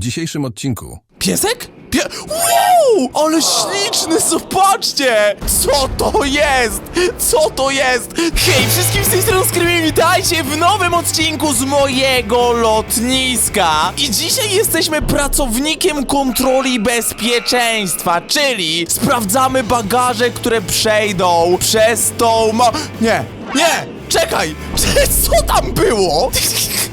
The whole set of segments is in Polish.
dzisiejszym odcinku. Piesek? Pie... Wow! Ale śliczny, zobaczcie! Co to jest? Co to jest? Hej, wszystkim z tej strony Skrymi, witajcie w nowym odcinku z mojego lotniska! I dzisiaj jesteśmy pracownikiem kontroli bezpieczeństwa, czyli sprawdzamy bagaże, które przejdą przez tą ma... Nie, nie! Czekaj! Co tam było?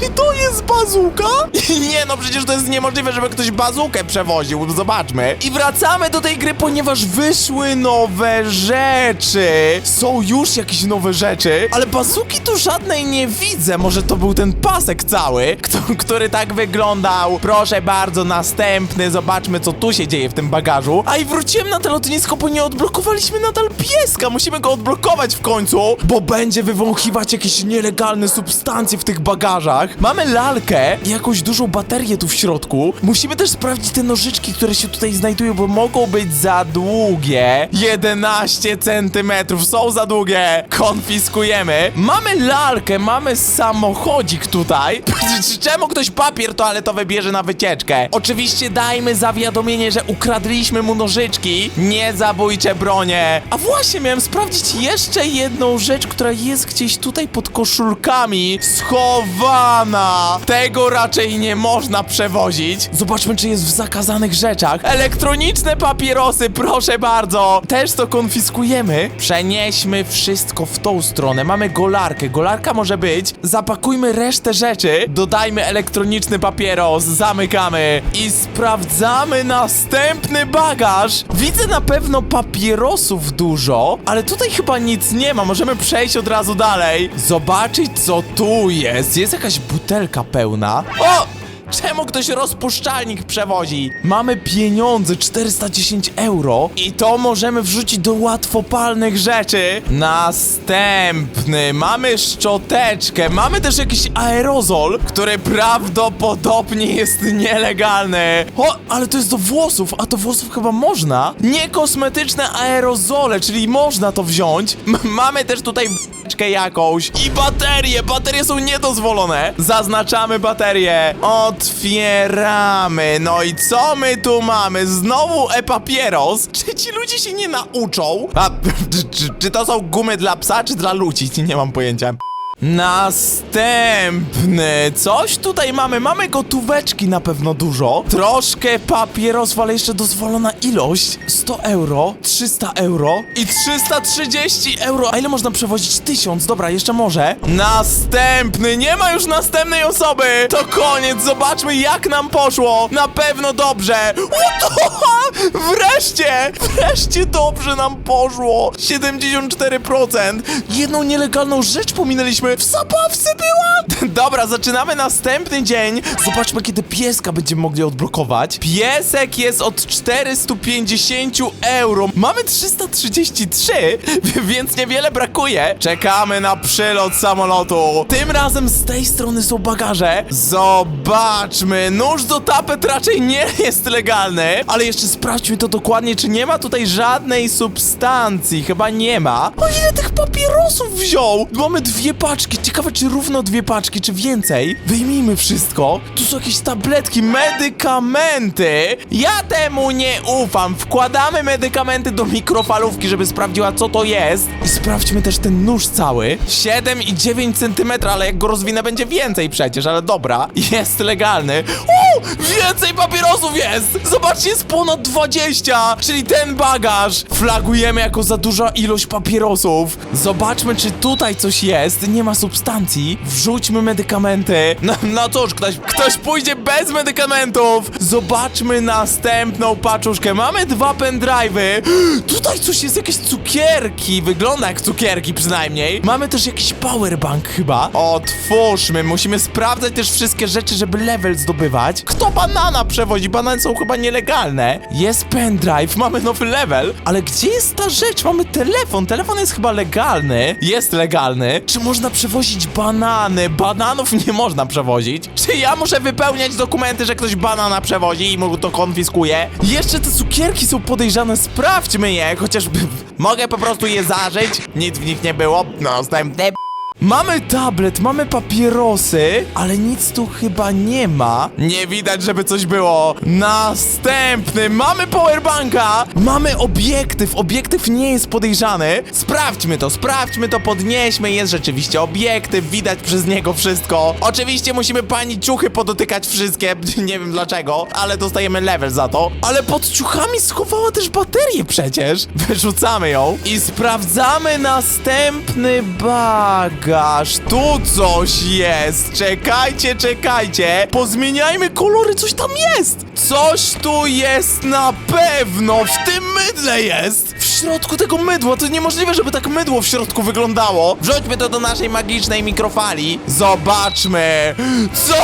Czy to jest bazuka? Nie no, przecież to jest niemożliwe, żeby ktoś bazukę przewoził. Zobaczmy. I wracamy do tej gry, ponieważ wyszły nowe rzeczy. Są już jakieś nowe rzeczy, ale bazuki tu żadnej nie widzę. Może to był ten pasek cały, który tak wyglądał. Proszę bardzo, następny. Zobaczmy, co tu się dzieje w tym bagażu. A i wróciłem na to lotnisko, bo nie odblokowaliśmy nadal pieska. Musimy go odblokować w końcu, bo będzie wywąchiwać jakieś nielegalne substancje w tych bagażach. Mamy lalkę jakąś dużą baterię tu w środku. Musimy też sprawdzić te nożyczki, które się tutaj znajdują, bo mogą być za długie. 11 centymetrów są za długie. Konfiskujemy. Mamy lalkę, mamy samochodzik tutaj. Czemu ktoś papier toaletowy bierze na wycieczkę? Oczywiście dajmy zawiadomienie, że ukradliśmy mu nożyczki. Nie zabójcze bronie. A właśnie, miałem sprawdzić jeszcze jedną rzecz, która jest gdzieś tutaj pod koszulkami. Schowana. Tego raczej nie można przewozić. Zobaczmy, czy jest w zakazanych rzeczach. Elektroniczne papierosy, proszę bardzo. Też to konfiskujemy. Przenieśmy wszystko w tą stronę. Mamy golarkę. Golarka może być. Zapakujmy resztę rzeczy. Dodajmy elektroniczny papieros. Zamykamy. I sprawdzamy następny bagaż. Widzę na pewno papierosów dużo, ale tutaj chyba nic nie ma. Możemy przejść od razu dalej. Zobaczyć, co tu jest. Jest jakaś butelka pełna. O! Czemu ktoś rozpuszczalnik przewozi? Mamy pieniądze, 410 euro i to możemy wrzucić do łatwopalnych rzeczy. Następny, mamy szczoteczkę, mamy też jakiś aerozol, który prawdopodobnie jest nielegalny. O, ale to jest do włosów, a do włosów chyba można. Niekosmetyczne aerozole, czyli można to wziąć. M mamy też tutaj jakąś i baterie, baterie są niedozwolone. Zaznaczamy baterię. Otwieramy. No i co my tu mamy? Znowu e-papieros. Czy ci ludzie się nie nauczą? A, czy, czy, to są gumy dla psa, czy dla ludzi? Nie mam pojęcia. Następny. Coś tutaj mamy. Mamy gotóweczki na pewno dużo. Troszkę papierosów, ale jeszcze dozwolona ilość. 100 euro, 300 euro i 330 euro. A ile można przewozić? 1000. Dobra, jeszcze może. Następny. Nie ma już następnej osoby. To koniec. Zobaczmy jak nam poszło. Na pewno dobrze. What Wreszcie! Wreszcie dobrze nam poszło. 74%. Jedną nielegalną rzecz pominęliśmy. W zabawce była! Dobra, zaczynamy następny dzień. Zobaczmy, kiedy pieska będziemy mogli odblokować. Piesek jest od 450 euro. Mamy 333, więc niewiele brakuje. Czekamy na przylot samolotu. Tym razem z tej strony są bagaże. Zobaczmy. Nóż do tapet raczej nie jest legalny, ale jeszcze sprawdźmy to dokładnie, czy nie ma tutaj żadnej substancji. Chyba nie ma. O ile tych papierosów wziął? Mamy dwie paczki. Ciekawe, czy równo dwie paczki, czy więcej. Wyjmijmy wszystko. Tu są jakieś tabletki, medykamenty. Ja temu nie ufam. Wkładamy medykamenty do mikrofalówki, żeby sprawdziła, co to jest. I sprawdźmy też ten nóż cały. 7,9 cm, ale jak go rozwinę, będzie więcej przecież, ale dobra. Jest legalny. O! Więcej papierosów jest! Zobaczcie, jest ponad 20, czyli ten bagaż. Flagujemy jako za duża ilość papierosów. Zobaczmy, czy tutaj coś jest. Nie ma substancji. Wrzućmy medykamenty. No, no cóż, ktoś, ktoś pójdzie bez medykamentów. Zobaczmy następną paczuszkę. Mamy dwa pendrive'y. Tutaj coś jest, jakieś cukierki. Wygląda jak cukierki przynajmniej. Mamy też jakiś powerbank chyba. Otwórzmy. Musimy sprawdzać też wszystkie rzeczy, żeby level zdobywać. Kto banana przewozi? Banany są chyba nielegalne. Jest pendrive, mamy nowy level. Ale gdzie jest ta rzecz? Mamy telefon. Telefon jest chyba legalny. Jest legalny. Czy można przewozić banany? Bananów nie można przewozić. Czy ja muszę wypełniać dokumenty, że ktoś banana przewozi i mu to konfiskuje? Jeszcze te cukierki są podejrzane. Sprawdźmy je, chociażby mogę po prostu je zażyć. Nic w nich nie było. Następny. Mamy tablet, mamy papierosy, ale nic tu chyba nie ma. Nie widać, żeby coś było. Następny, mamy powerbanka, mamy obiektyw. Obiektyw nie jest podejrzany. Sprawdźmy to, sprawdźmy to, podnieśmy. Jest rzeczywiście obiektyw, widać przez niego wszystko. Oczywiście musimy pani ciuchy podotykać wszystkie, nie wiem dlaczego, ale dostajemy level za to. Ale pod ciuchami schowała też baterię przecież. Wyrzucamy ją i sprawdzamy następny bagaż. Tu coś jest. Czekajcie, czekajcie. Pozmieniajmy kolory, coś tam jest. Coś tu jest na pewno. W tym mydle jest. W środku tego mydła. To niemożliwe, żeby tak mydło w środku wyglądało. Wrzućmy to do naszej magicznej mikrofali. Zobaczmy. Co?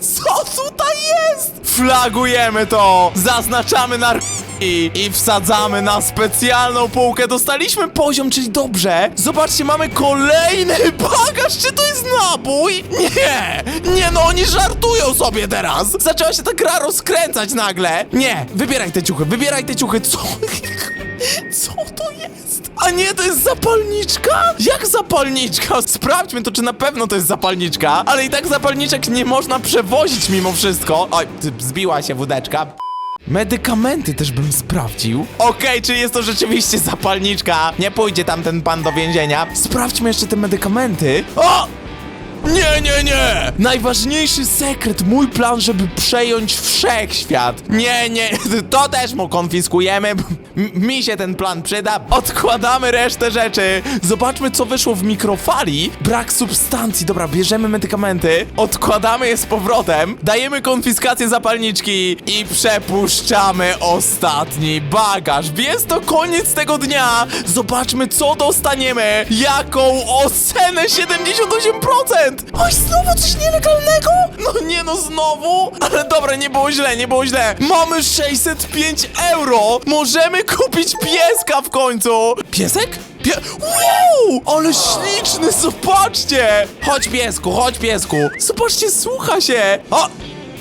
Co tutaj jest? Flagujemy to. Zaznaczamy na i, I wsadzamy na specjalną półkę. Dostaliśmy poziom, czyli dobrze. Zobaczcie, mamy kolejny bagaż. Czy to jest nabój? Nie! Nie, no oni żartują sobie teraz. Zaczęła się ta gra rozkręcać nagle. Nie, wybieraj te ciuchy, wybieraj te ciuchy. Co? Co to jest? A nie, to jest zapalniczka? Jak zapalniczka? Sprawdźmy to, czy na pewno to jest zapalniczka. Ale i tak zapalniczek nie można przewozić mimo wszystko. Oj, zbiła się wódeczka. Medykamenty też bym sprawdził. Okej, czy jest to rzeczywiście zapalniczka? Nie pójdzie tam ten pan do więzienia. Sprawdźmy jeszcze te medykamenty. O! Nie, nie, nie! Najważniejszy sekret, mój plan, żeby przejąć wszechświat. Nie, nie, to też mu konfiskujemy. Mi się ten plan przyda. Odkładamy resztę rzeczy. Zobaczmy, co wyszło w mikrofali. Brak substancji. Dobra, bierzemy medykamenty, odkładamy je z powrotem, dajemy konfiskację zapalniczki i przepuszczamy ostatni bagaż. Jest to koniec tego dnia. Zobaczmy, co dostaniemy. Jaką ocenę 78%! Oj, znowu coś nielegalnego? No nie no, znowu? Ale dobra, nie było źle, nie było źle. Mamy 605 euro. Możemy kupić pieska w końcu. Piesek? Pie... Wow! Ale śliczny, zobaczcie! Chodź piesku, chodź piesku. Zobaczcie, słucha się. O!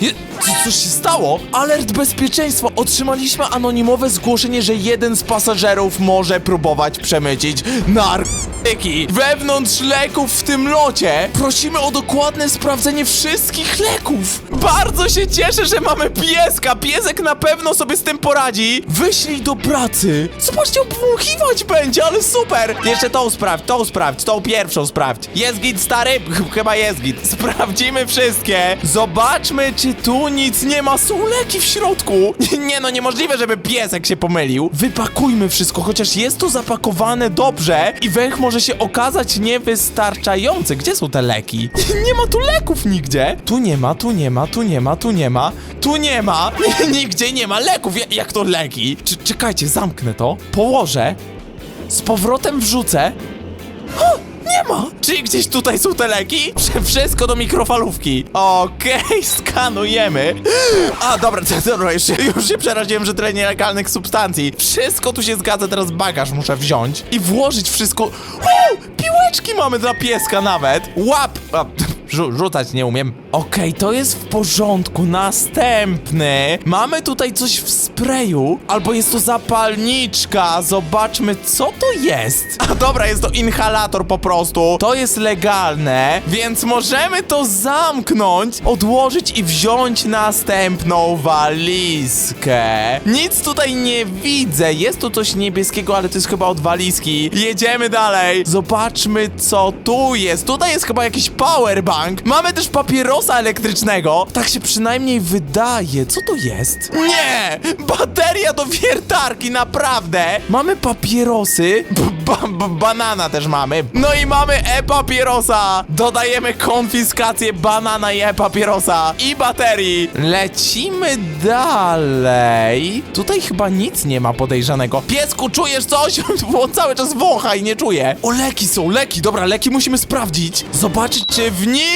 Je, co, coś się stało? Alert bezpieczeństwa. Otrzymaliśmy anonimowe zgłoszenie, że jeden z pasażerów może próbować przemycić narkotyki wewnątrz leków w tym locie. Prosimy o dokładne sprawdzenie wszystkich leków. Bardzo się cieszę, że mamy pieska. Piesek na pewno sobie z tym poradzi. Wyślij do pracy. Zobaczcie, obwąchiwać będzie, ale super. Jeszcze tą sprawdź, tą sprawdź, tą pierwszą sprawdź. Jest git, stary? Ch- Chyba jest git. Sprawdzimy wszystkie. Zobaczmy, czy tu nic nie ma. Są leki w środku. Nie no, niemożliwe, żeby piesek się pomylił. Wypakujmy wszystko, chociaż jest to zapakowane dobrze i węch może się okazać niewystarczający. Gdzie są te leki? Nie ma tu leków nigdzie. Tu nie ma, tu nie ma, tu nie ma, tu nie ma. Tu nie ma. Nigdzie nie ma leków. Ja- Jak to leki? Czekajcie, zamknę to. Położę. Z powrotem wrzucę. O, Czyli gdzieś tutaj są te leki? Prze- Wszystko do mikrofalówki. Okej, skanujemy. A, dobra, dobra, już, już się przeraziłem, że tyle nielegalnych substancji. Wszystko tu się zgadza, teraz bagaż muszę wziąć i włożyć wszystko. Piłeczki mamy dla pieska nawet. Łap! A, Rzu rzucać nie umiem. Okej, to jest w porządku. Następny. Mamy tutaj coś w sprayu. Albo jest to zapalniczka. Zobaczmy, co to jest. A dobra, jest to inhalator po prostu. To jest legalne, więc możemy to zamknąć, odłożyć i wziąć następną walizkę. Nic tutaj nie widzę. Jest tu coś niebieskiego, ale to jest chyba od walizki. Jedziemy dalej. Zobaczmy, co tu jest. Tutaj jest chyba jakiś powerbank. Mamy też papierosa elektrycznego. Tak się przynajmniej wydaje. Co to jest? Nie! Bateria do wiertarki, naprawdę! Mamy papierosy. B ba banana też mamy. No i mamy e-papierosa. Dodajemy konfiskację banana i e-papierosa. I baterii. Lecimy dalej. Tutaj chyba nic nie ma podejrzanego. Piesku, czujesz coś? Bo on cały czas wącha i nie czuje. O, leki są, leki. Dobra, leki musimy sprawdzić. Zobaczyć, czy w nich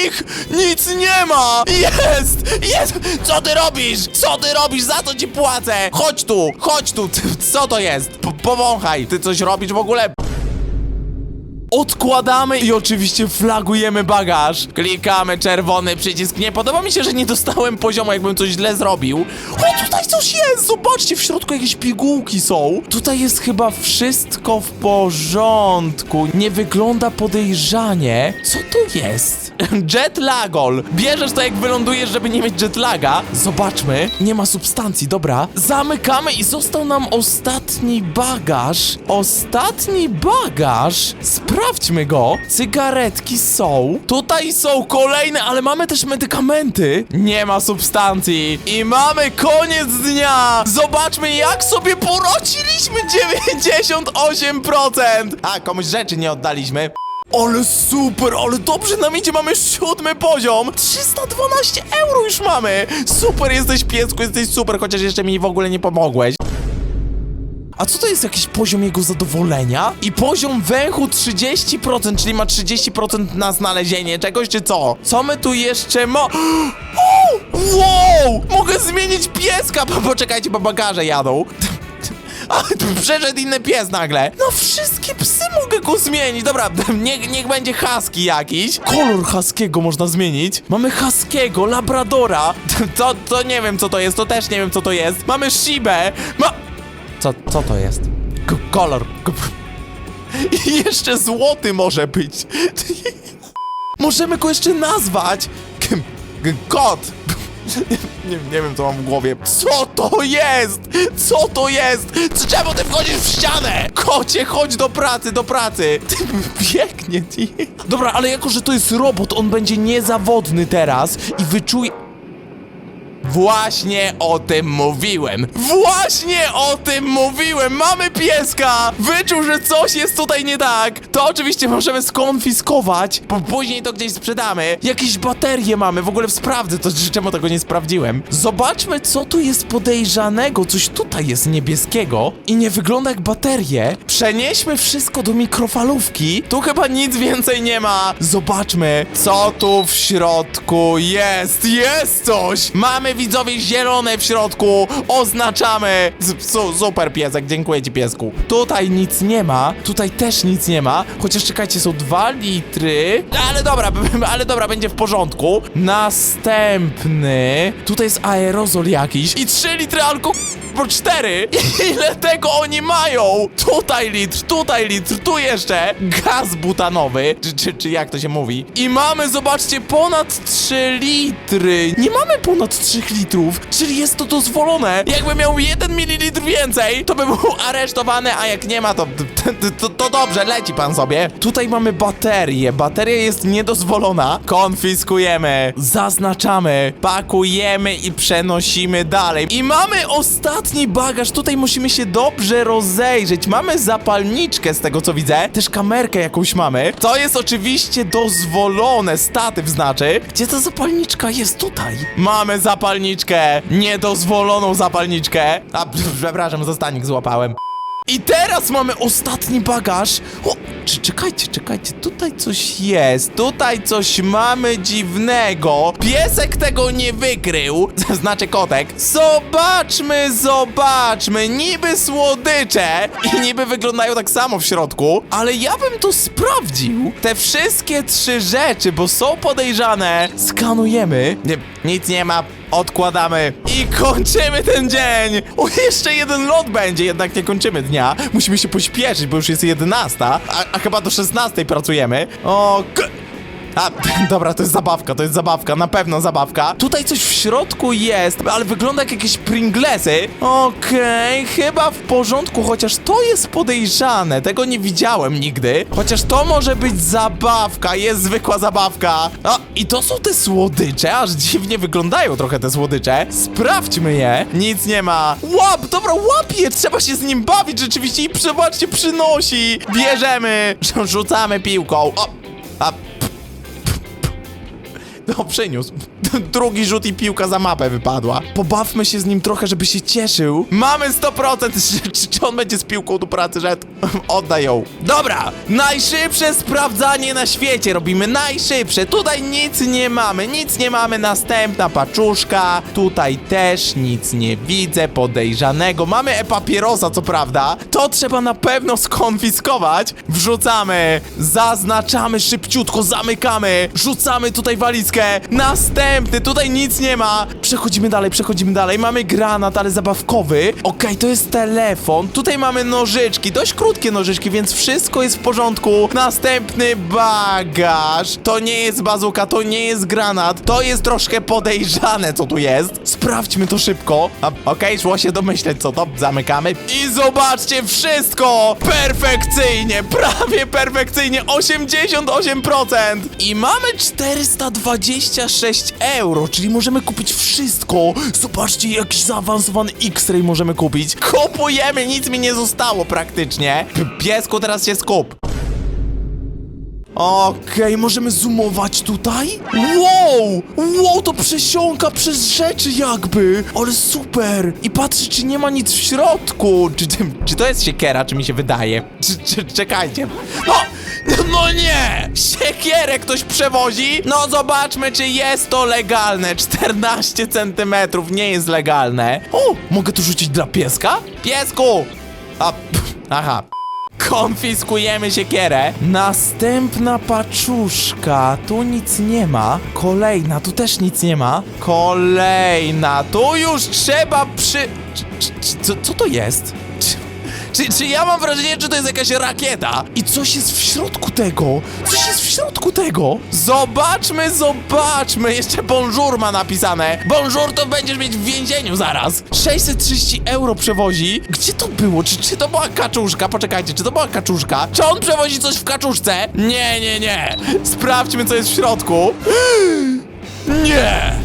nic nie ma. Jest! Jest! Co ty robisz? Co ty robisz? Za to ci płacę. Chodź tu, chodź tu. Co to jest? P powąchaj. Ty coś robisz w ogóle? Odkładamy i oczywiście flagujemy bagaż. Klikamy czerwony przycisk. Nie podoba mi się, że nie dostałem poziomu, jakbym coś źle zrobił. O, tutaj coś jest! Zobaczcie, w środku jakieś pigułki są. Tutaj jest chyba wszystko w porządku. Nie wygląda podejrzanie. Co to jest? Jetlagol. Bierzesz to jak wylądujesz, żeby nie mieć jetlaga. Zobaczmy. Nie ma substancji, dobra. Zamykamy i został nam ostatni bagaż. Ostatni bagaż. Sprawdźmy go. Cygaretki są. Tutaj są kolejne, ale mamy też medykamenty. Nie ma substancji. I mamy koniec dnia. Zobaczmy, jak sobie porociliśmy 98%. A, komuś rzeczy nie oddaliśmy. Ale super, ale dobrze nam idzie, mamy siódmy poziom 312 euro już mamy Super jesteś piesku, jesteś super, chociaż jeszcze mi w ogóle nie pomogłeś a co to jest jakiś poziom jego zadowolenia? I poziom węchu 30%, czyli ma 30% na znalezienie czegoś, czy co? Co my tu jeszcze. O! Wow! Mogę zmienić pieska! Po- Poczekajcie, bo bagaże jadą. A, przeszedł inny pies nagle. No wszystkie psy mogę go zmienić. Dobra, niech, niech będzie husky jakiś. Kolor huskiego można zmienić. Mamy huskiego, labradora. To, to nie wiem co to jest, to też nie wiem co to jest. Mamy shibę. Ma... Co, co to jest? K kolor. K I jeszcze złoty może być. Możemy go jeszcze nazwać. K kot. Nie, nie wiem, co mam w głowie. Co to jest? Co to jest? Czemu ty wchodzisz w ścianę? Kocie, chodź do pracy, do pracy. Ty biegnie, ty. Dobra, ale jako, że to jest robot, on będzie niezawodny teraz i wyczuje... Właśnie o tym mówiłem! Właśnie o tym mówiłem! Mamy pieska! Wyczuł, że coś jest tutaj nie tak! To oczywiście możemy skonfiskować, bo później to gdzieś sprzedamy. Jakieś baterie mamy, w ogóle sprawdzę to, czemu tego nie sprawdziłem. Zobaczmy, co tu jest podejrzanego. Coś tutaj jest niebieskiego i nie wygląda jak baterie. Przenieśmy wszystko do mikrofalówki. Tu chyba nic więcej nie ma. Zobaczmy, co tu w środku jest. Jest coś! Mamy widzowie zielone w środku. Oznaczamy. Su super piesek, dziękuję ci piesku. Tutaj nic nie ma. Tutaj też nic nie ma. Chociaż czekajcie, są dwa litry. Ale dobra, ale dobra, będzie w porządku. Następny. Tutaj jest aerozol jakiś. I trzy litry alkoholu. Po cztery! Ile tego oni mają? Tutaj litr, tutaj litr, tu jeszcze gaz butanowy, czy, czy, czy jak to się mówi. I mamy, zobaczcie, ponad 3 litry. Nie mamy ponad 3 litrów, czyli jest to dozwolone. Jakby miał 1 mililitr więcej, to by był aresztowany, a jak nie ma, to, to, to dobrze, leci pan sobie. Tutaj mamy baterię. Bateria jest niedozwolona. Konfiskujemy, zaznaczamy, pakujemy i przenosimy dalej. I mamy ostatni bagaż. Tutaj musimy się dobrze rozejrzeć. Mamy zapalniczkę z tego co widzę. Też kamerkę jakąś mamy. To jest oczywiście dozwolone. Statyw znaczy. Gdzie ta zapalniczka jest? Tutaj. Mamy zapalniczkę. Niedozwoloną zapalniczkę. A, przepraszam, zostanik złapałem. I teraz mamy ostatni bagaż. O, czy, czekajcie, czekajcie, tutaj coś jest. Tutaj coś mamy dziwnego. Piesek tego nie wykrył. Znaczy kotek. Zobaczmy, zobaczmy. Niby słodycze i niby wyglądają tak samo w środku, ale ja bym to sprawdził. Te wszystkie trzy rzeczy, bo są podejrzane. Skanujemy. Nie, nic nie ma. Odkładamy i kończymy ten dzień! O, jeszcze jeden lot będzie, jednak nie kończymy dnia. Musimy się pośpieszyć, bo już jest 11, a, a chyba do 16 pracujemy. O, a, dobra, to jest zabawka, to jest zabawka, na pewno zabawka. Tutaj coś w środku jest, ale wygląda jak jakieś Pringlesy. Okej, chyba w porządku, chociaż to jest podejrzane, tego nie widziałem nigdy. Chociaż to może być zabawka, jest zwykła zabawka. O, i to są te słodycze, aż dziwnie wyglądają trochę te słodycze. Sprawdźmy je. Nic nie ma. Łap, dobra, łap je, trzeba się z nim bawić rzeczywiście i przebaczcie, przynosi. Bierzemy, rzucamy piłką. O, a No, przyniósł. Drugi rzut i piłka za mapę wypadła. Pobawmy się z nim trochę, żeby się cieszył. Mamy 100%. Czy, czy, on będzie z piłką do pracy szedł? Oddaj ją. Dobra, najszybsze sprawdzanie na świecie robimy. Najszybsze. Tutaj nic nie mamy. Nic nie mamy. Następna paczuszka. Tutaj też nic nie widzę podejrzanego. Mamy e-papierosa, co prawda. To trzeba na pewno skonfiskować. Wrzucamy. Zaznaczamy szybciutko. Zamykamy. Rzucamy tutaj walizkę. Następny. Tutaj nic nie ma. Przechodzimy dalej, przechodzimy dalej. Mamy granat, ale zabawkowy. Okej, to jest telefon. Tutaj mamy nożyczki. Dość krótkie nożyczki, więc wszystko jest w porządku. Następny bagaż. To nie jest bazuka, to nie jest granat. To jest troszkę podejrzane, co tu jest. Sprawdźmy to szybko. Okej, szło się domyśleć, co to. Zamykamy. I zobaczcie, wszystko perfekcyjnie. Prawie perfekcyjnie. 88%. I mamy 426 euro, czyli możemy kupić wszystko. Zobaczcie, jakiś zaawansowany X-ray możemy kupić. Kupujemy, nic mi nie zostało praktycznie. Piesku, teraz się skup. Okej, możemy zoomować tutaj? Wow! Wow, to przesiąka przez rzeczy jakby! Ale super! I patrzę, czy nie ma nic w środku! Czy, czy, czy to jest siekiera, czy mi się wydaje? Czy, czy, czekajcie. No! No nie! Siekierę ktoś przewozi? No zobaczmy, czy jest to legalne. 14 centymetrów nie jest legalne. O! Mogę tu rzucić dla pieska? Piesku! A, pff, aha. Konfiskujemy siekierę. Następna paczuszka. Tu nic nie ma. Kolejna, tu też nic nie ma. Kolejna. Tu już trzeba przy... Co, co to jest? Czy, czy, czy ja mam wrażenie, że to jest jakaś rakieta? I coś jest w środku tego? Coś jest w środku tego? Zobaczmy, zobaczmy. Jeszcze bonjour ma napisane. Bonjour to będziesz mieć w więzieniu zaraz. 630 euro przewozi. Gdzie to było? Czy, czy to była kaczuszka? Poczekajcie, czy to była kaczuszka? Czy on przewozi coś w kaczuszce? Nie, nie, nie. Sprawdźmy, co jest w środku. Nie!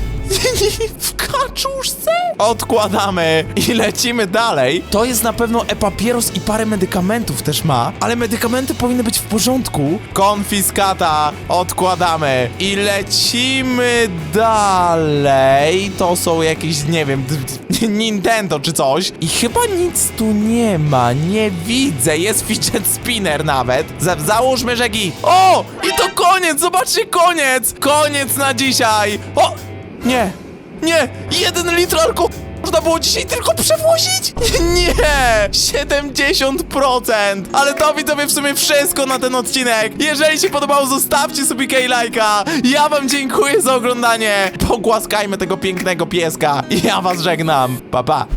W kaczuszce? Odkładamy i lecimy dalej. To jest na pewno e-papieros i parę medykamentów też ma, ale medykamenty powinny być w porządku. Konfiskata, odkładamy i lecimy dalej. To są jakieś, nie wiem, Nintendo czy coś. I chyba nic tu nie ma, nie widzę. Jest fidget spinner nawet. Za załóżmy, że gi. O! I to koniec, zobaczcie, koniec! Koniec na dzisiaj! O! Nie, nie, jeden litr alkoholu można było dzisiaj tylko przewozić? Nie, 70%! Ale to widzowie w sumie wszystko na ten odcinek. Jeżeli się podobało, zostawcie sobie lajka. Ja wam dziękuję za oglądanie. Pogłaskajmy tego pięknego pieska. Ja was żegnam. Pa, pa.